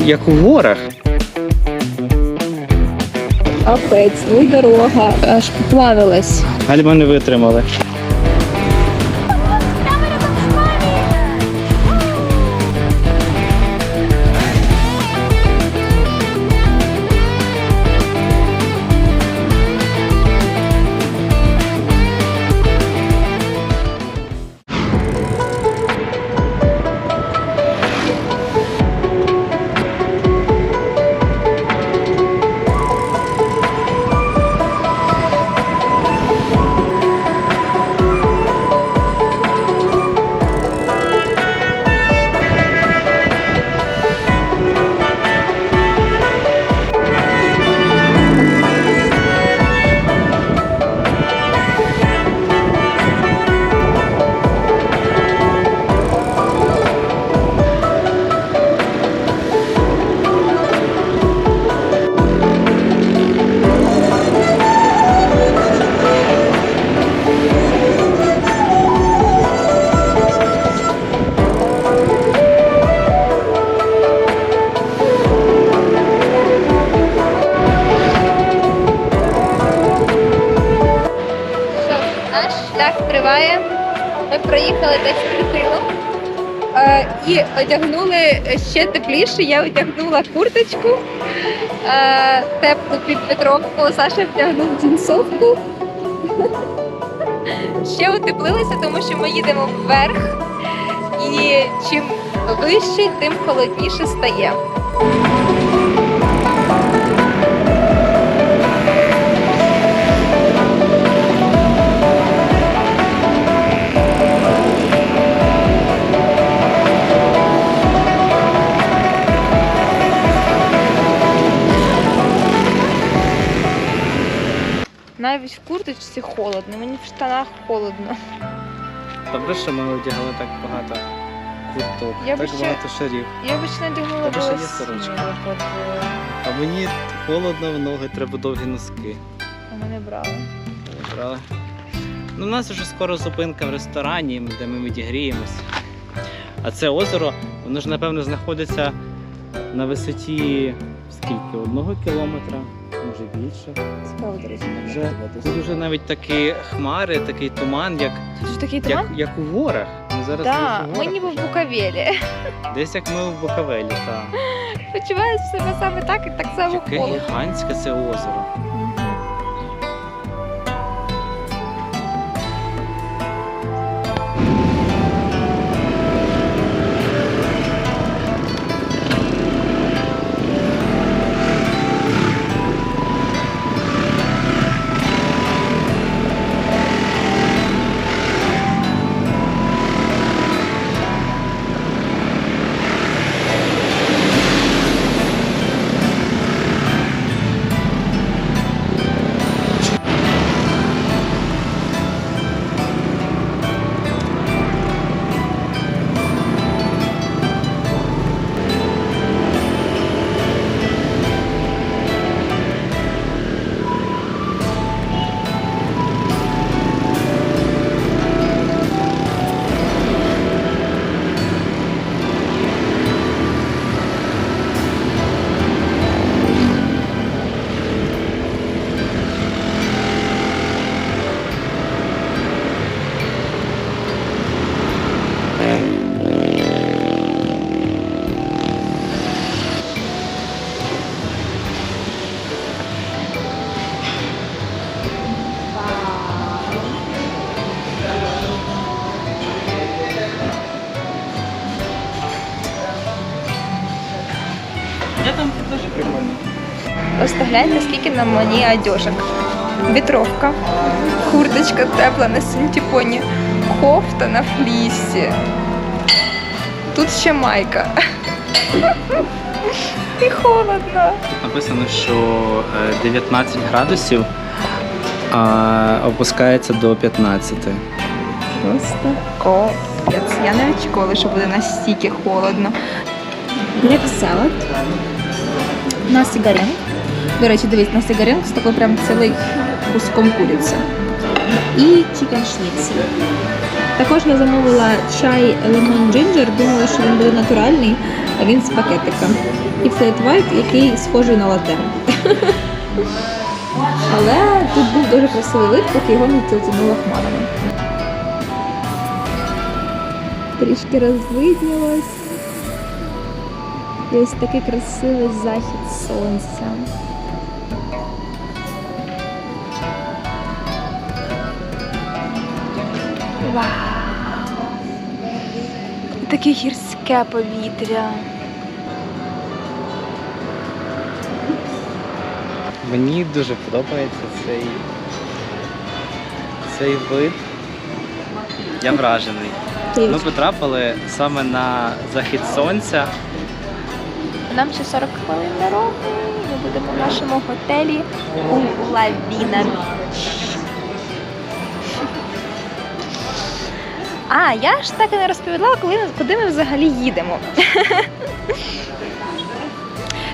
Як у горах. Апець, ну дорога. Аж поплавилась. Гальма не витримали. Ще. Я одягнула курточку, е, теплу під Петровку. Саша вдягнув джинсовку. Ще утеплилися, тому що ми їдемо вверх. І чим вище, тим холодніше стає. Навіть в курточці холодно, мені в штанах холодно. Добре, що ми одягали так багато курток, Я так ще- багато шарів. Я б ще не одягнула Тебе є сорочка. от, е, А мені холодно в ноги, треба довгі носки. а ми не брали. Брали. Ну, у нас вже скоро зупинка в ресторані, де ми відігріємось. А це озеро, воно ж напевно знаходиться на висоті скільки? Одного кілометра, більше. Цікаво, до речі, Вже, тут вже навіть такі хмари, такий туман, як, такий як, туман? як у горах. Ми зараз Так, десь у ми горах. ніби в Буковелі. Десь як ми в Буковелі, так. Почуваєш себе саме так і так само Яке холодно. гігантське це озеро. Гляньте, скільки на мені одежок. Вітровка, курточка тепла на синтепоні, кофта на флісі. Тут ще майка. І холодно. Написано, що е, 19 градусів, а опускається до 15. Просто капець. Я не очікувала, що буде настільки холодно. Грек салат. На сигарен. До речі, дивись, на сигарен з такою прям цілий куском куриці. І шніцель. Також я замовила чай лимон джинджер, думала, що він буде натуральний, а він з пакетика. І флет вайт, який схожий на лате. Але тут був дуже красивий вид, поки його не затягнуло хмарами. Трішки розвиднілось. І ось такий красивий захід сонця. Вау! Таке гірське повітря. Мені дуже подобається цей, цей вид. Я вражений. Ми потрапили саме на захід сонця. Нам ще 40 хвилин дороги. Ми будемо в нашому готелі у Лавіна А, я ж так і не розповіла, коли, куди ми взагалі їдемо.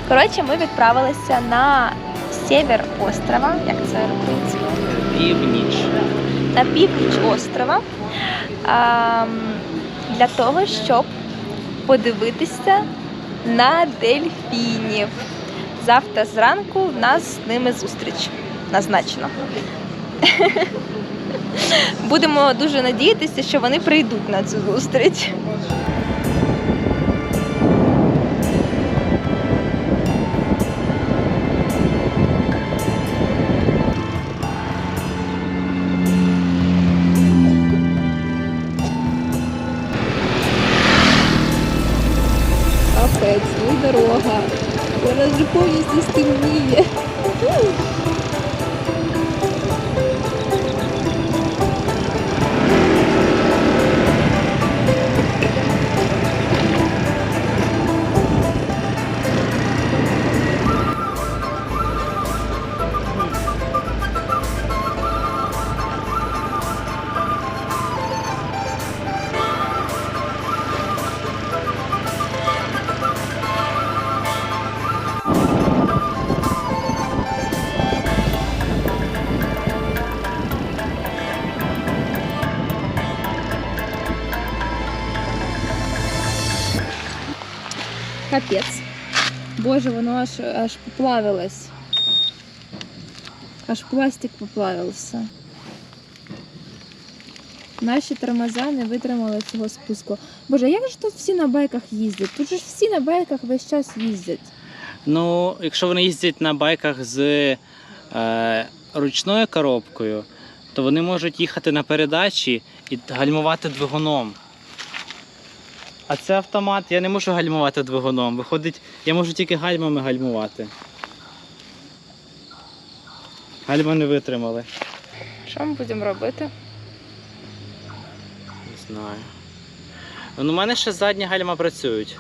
Коротше, ми відправилися на север острова, як це українською? Північ. на північ острова ам, для того, щоб подивитися на дельфінів. Завтра зранку в нас з ними зустріч назначено. Будемо дуже надіятися, що вони прийдуть на цю зустріч. Аж, аж поплавилось. Аж пластик поплавився. Наші тормоза не витримали цього спуску. Боже, як же тут всі на байках їздять? Тут ж всі на байках весь час їздять. Ну, якщо вони їздять на байках з е, ручною коробкою, то вони можуть їхати на передачі і гальмувати двигуном. А це автомат, я не можу гальмувати двигуном. Виходить, я можу тільки гальмами гальмувати. Гальма не витримали. Що ми будемо робити? Не знаю. Ну, у мене ще задні гальма працюють.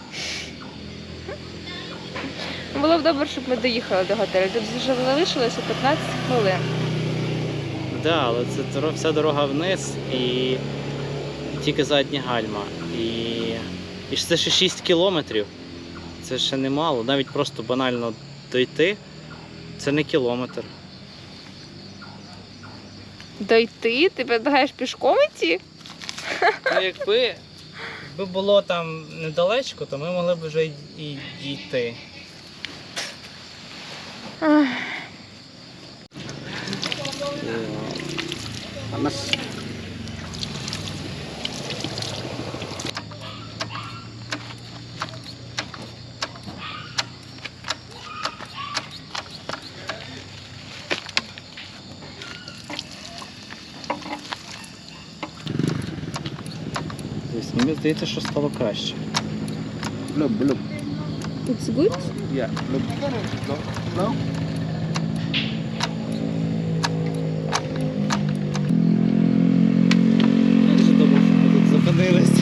Було б добре, щоб ми доїхали до готелю. Тут вже залишилося 15 хвилин. Да, але це вся дорога вниз і тільки задні гальма. І, і це ще 6 кілометрів. Це ще немало. Навіть просто банально дойти. Це не кілометр. Дойти? Ти предлагаєш пішком іти? Ну, якби, якби було там недалечко, то ми могли б вже й і дійти. Тобто, Мені здається, що стало краще. Belum, belum. It's good? No, no. Дуже добре, що ми тут зупинились.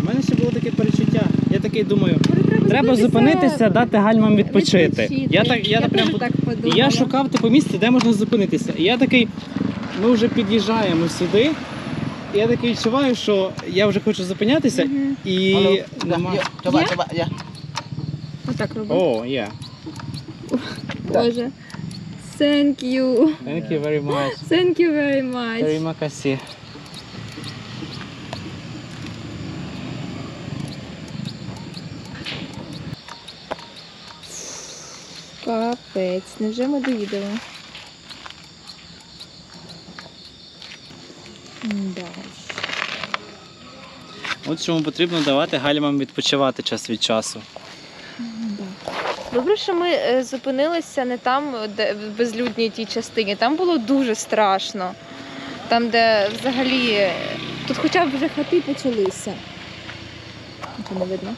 У мене ще було таке перечуття. Я такий думаю, треба зупинитися, дати гальмам відпочити. Я так, я, так прям так подумала. я шукав типу місце, де можна зупинитися. І я такий, ми вже під'їжджаємо сюди. Я такий відчуваю, що я вже хочу зупинятися і нема. yuk, coba, Ya? Отак робити. О, є. Боже. Thank you. Thank you very much. Thank you very much. Very makasih. Капець, невже ми доїдемо? От чому потрібно давати гальмам відпочивати час від часу. Добре, що ми е, зупинилися не там, де в безлюдній тій частині. Там було дуже страшно. Там, де взагалі. е, Тут хоча б вже хати почалися. Це не видно.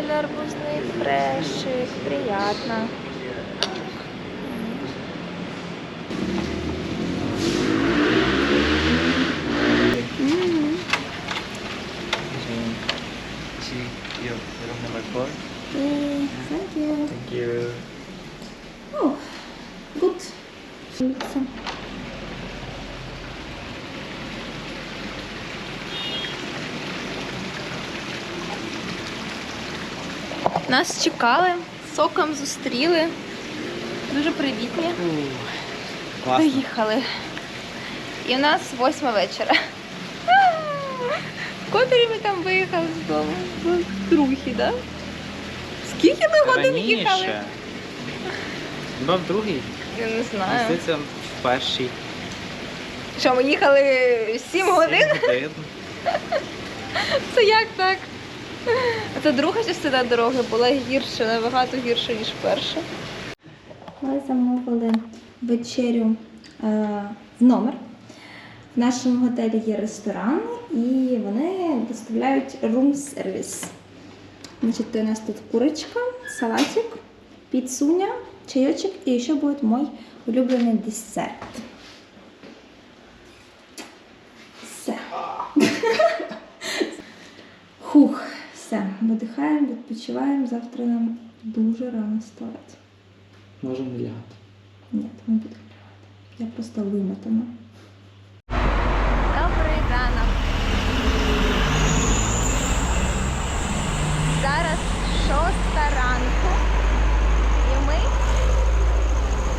Делали арбузный фрешик, приятно. М, м, Thank you. Thank you. Oh, good. Нас чекали, соком зустріли. Дуже привітні. Класно. Доїхали. І в нас восьма вечора. В котрій ми там виїхали з дому? В так? Скільки ми годин їхали? Хіба в другий? Я не знаю. Здається, в першій. Що, ми їхали 7 годин? Сім годин. Це як так? А Це друга частина дороги була гірша, набагато гірша, ніж перша. Ми замовили вечерю е, в номер. В нашому готелі є ресторан і вони доставляють рум-сервіс. Значить, у нас тут курочка, салатик, піцуня, чайочок і ще буде мій улюблений десерт. Все. Хух, все. Видихаємо, відпочиваємо. Завтра нам дуже рано вставати. Можемо лягати. Ні, не буду лягати. Я просто вимотана. Добрий ранок. Зараз шоста ранку. І ми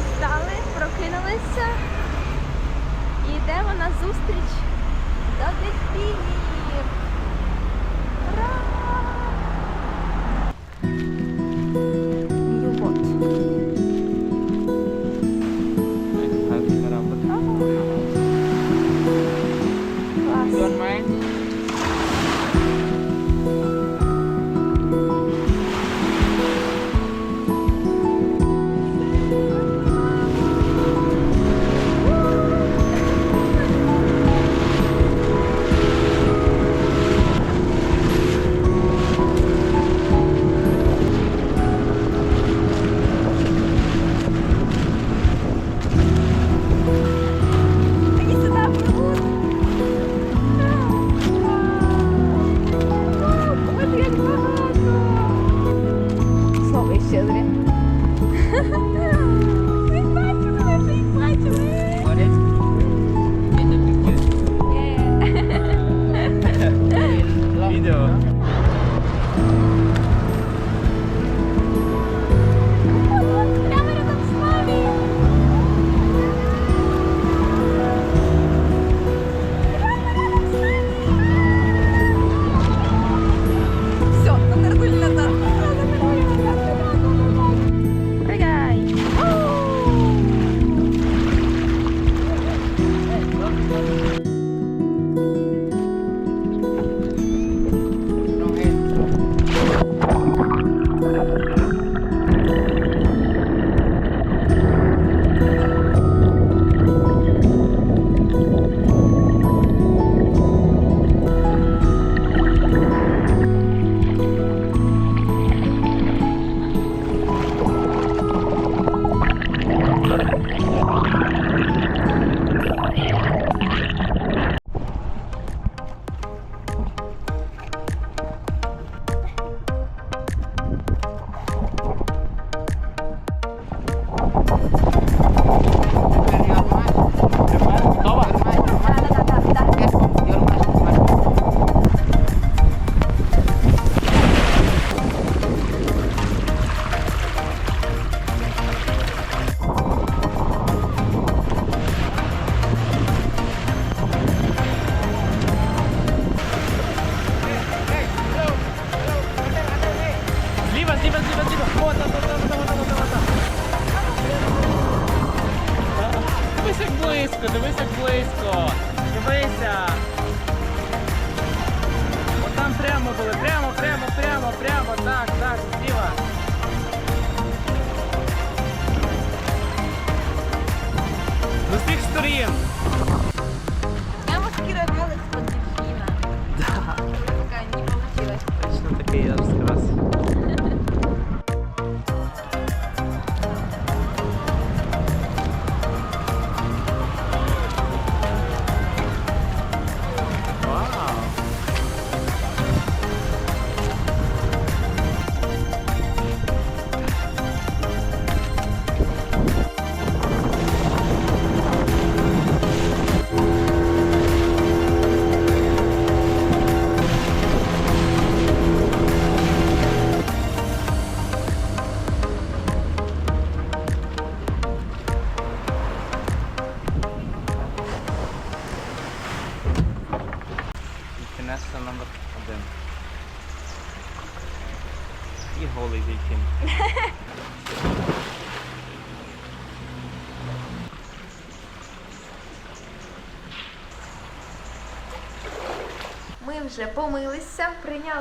встали, прокинулися і йдемо на зустріч до дельфінів. Ура!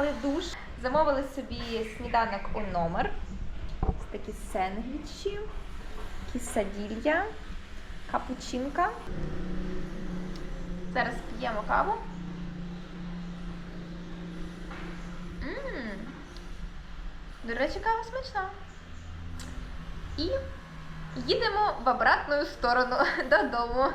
прийняли душ, замовили собі сніданок у номер. Ось такі сендвічі, кісаділья, капучинка. Зараз п'ємо каву. М -м -м. До речі, кава смачна. І їдемо в обратну сторону додому.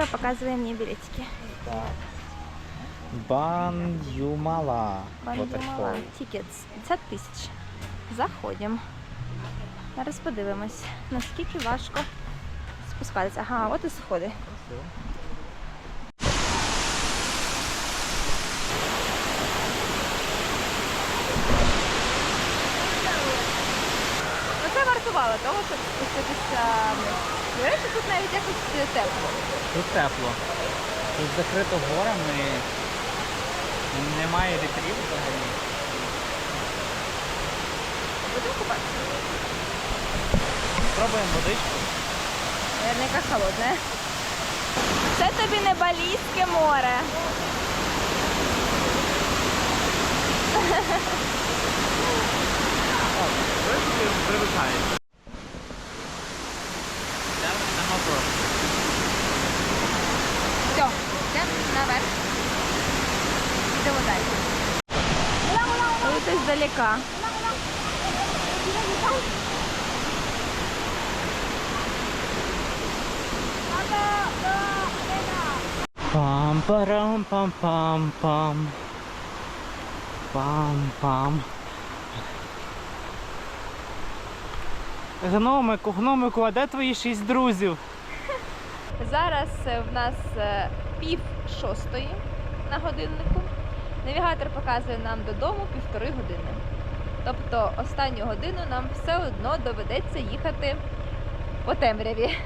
красиво показывая мне билетики. Бан Юмала. Бан Юмала. Тікет 50 тисяч. Заходимо. Зараз подивимось, наскільки важко спускатися. Ага, от і сходи. Ну, Оце вартувало того, щоб спуститися. Э, до речі, тут навіть якось е, тепло. Тут тепло. Тут закрито горами. Немає вітрів взагалі. Будемо купатися. Спробуємо водичку. Наверняка холодне. Це тобі не Балійське море. Привикається. на мотор. Все, йдемо наверх. Йдемо далі. Ось здалека. пам парам пам пам пам пам пам Гномику, гномику, а де твої шість друзів? Зараз е, в нас е, пів шостої на годиннику. Навігатор показує нам додому півтори години. Тобто останню годину нам все одно доведеться їхати по темряві.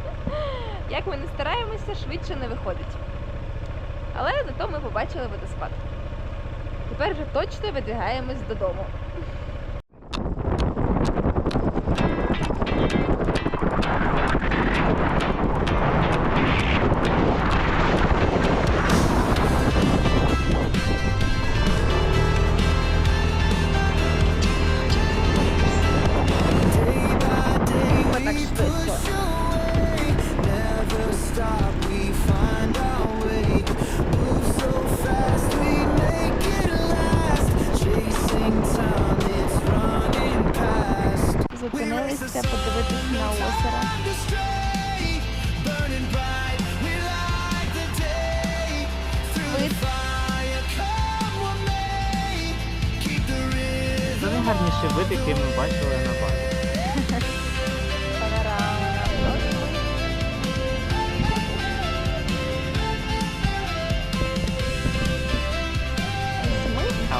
Як ми не стараємося, швидше не виходить. Але зато ми побачили водоспад. Тепер вже точно видвигаємось додому. Це вид, який ми бачили на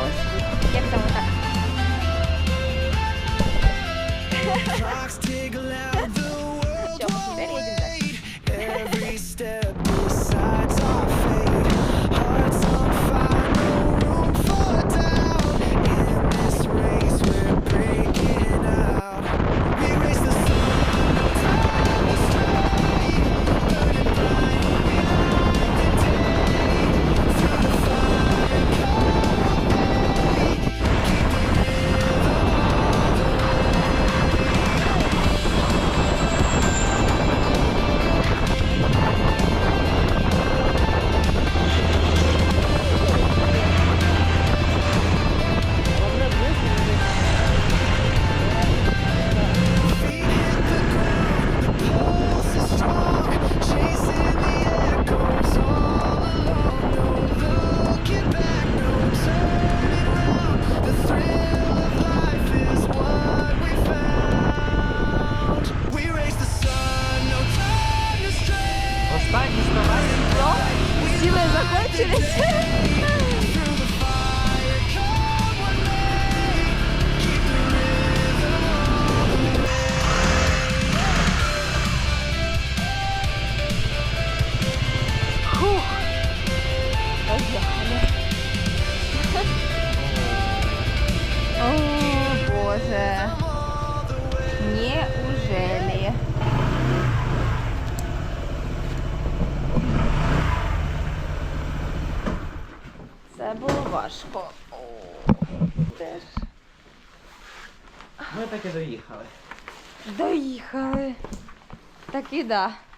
ось Як там так? Ми